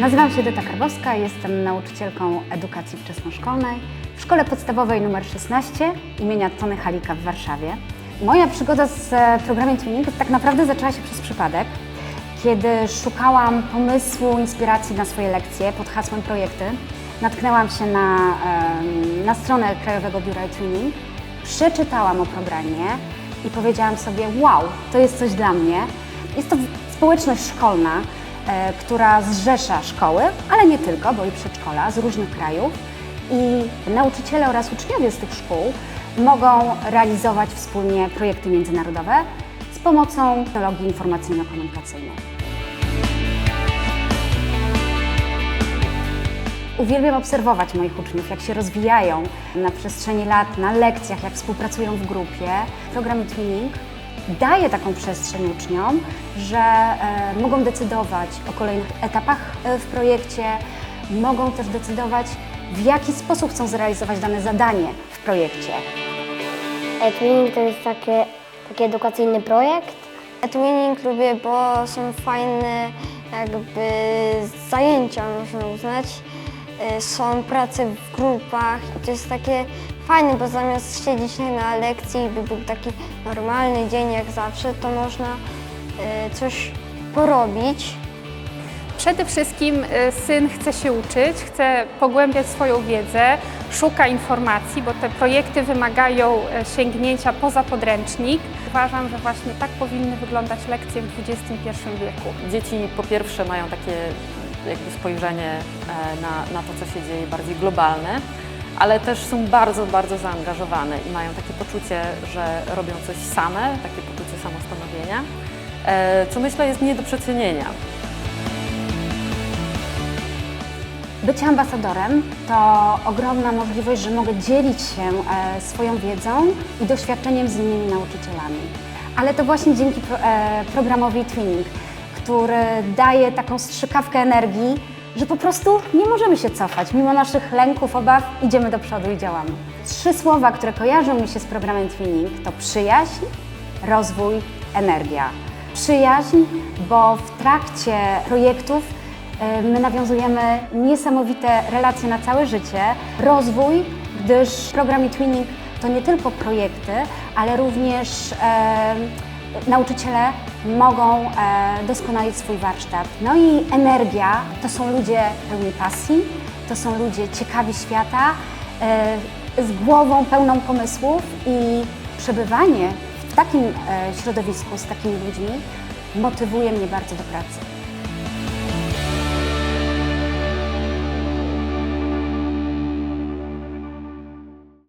Nazywam się Edyta Karbowska, jestem nauczycielką edukacji wczesnoszkolnej w Szkole Podstawowej nr 16 imienia Tony Halika w Warszawie. Moja przygoda z e, programem Twinning tak naprawdę zaczęła się przez przypadek, kiedy szukałam pomysłu, inspiracji na swoje lekcje pod hasłem projekty. Natknęłam się na, na stronę Krajowego Biura Twinning, przeczytałam o programie i powiedziałam sobie, wow, to jest coś dla mnie. Jest to społeczność szkolna, e, która zrzesza szkoły, ale nie tylko, bo i przedszkola z różnych krajów. I nauczyciele oraz uczniowie z tych szkół mogą realizować wspólnie projekty międzynarodowe z pomocą technologii informacyjno-komunikacyjnej. Uwielbiam obserwować moich uczniów, jak się rozwijają na przestrzeni lat, na lekcjach, jak współpracują w grupie. Program Twinning daje taką przestrzeń uczniom, że e, mogą decydować o kolejnych etapach e, w projekcie, mogą też decydować, w jaki sposób chcą zrealizować dane zadanie w projekcie. Twinning to jest takie, taki edukacyjny projekt. Twinning lubię, bo są fajne jakby zajęcia, można uznać. Y, Są prace w grupach i to jest takie fajne, bo zamiast siedzieć na lekcji, by był taki normalny dzień jak zawsze, to można y, coś porobić. Przede wszystkim y, syn chce się uczyć, chce pogłębiać swoją wiedzę, szuka informacji, bo te projekty wymagają e, sięgnięcia poza podręcznik. Uważam, że właśnie tak powinny wyglądać lekcje w XXI wieku. Dzieci po pierwsze mają takie jakby spojrzenie e, na, na to, co się dzieje, bardziej globalne, ale też są bardzo, bardzo zaangażowane i mają takie poczucie, że robią coś same, takie poczucie samostanowienia, e, co myślę jest nie do przecenienia. Bycie ambasadorem to ogromna możliwość, że mogę dzielić się e, swoją wiedzą i doświadczeniem z innymi nauczycielami. Ale to właśnie dzięki pro, programowi Twinning, który daje taką strzykawkę energii, że po prostu nie możemy się cofać. Mimo naszych lęków, obaw idziemy do przodu i działamy. Trzy słowa, które kojarzą mi się z programem Twinning to przyjaźń, rozwój, energia. Przyjaźń, bo w trakcie projektów e, my nawiązujemy niesamowite relacje na całe życie. Rozwój, gdyż program Twinning to nie tylko projekty, ale również nauczyciele mogą e, doskonalić swój warsztat. No i energia to są ludzie pełni pasji, to są ludzie ciekawi świata, e, z głową pełną pomysłów i przebywanie w takim e, środowisku z takimi ludźmi motywuje mnie bardzo do pracy.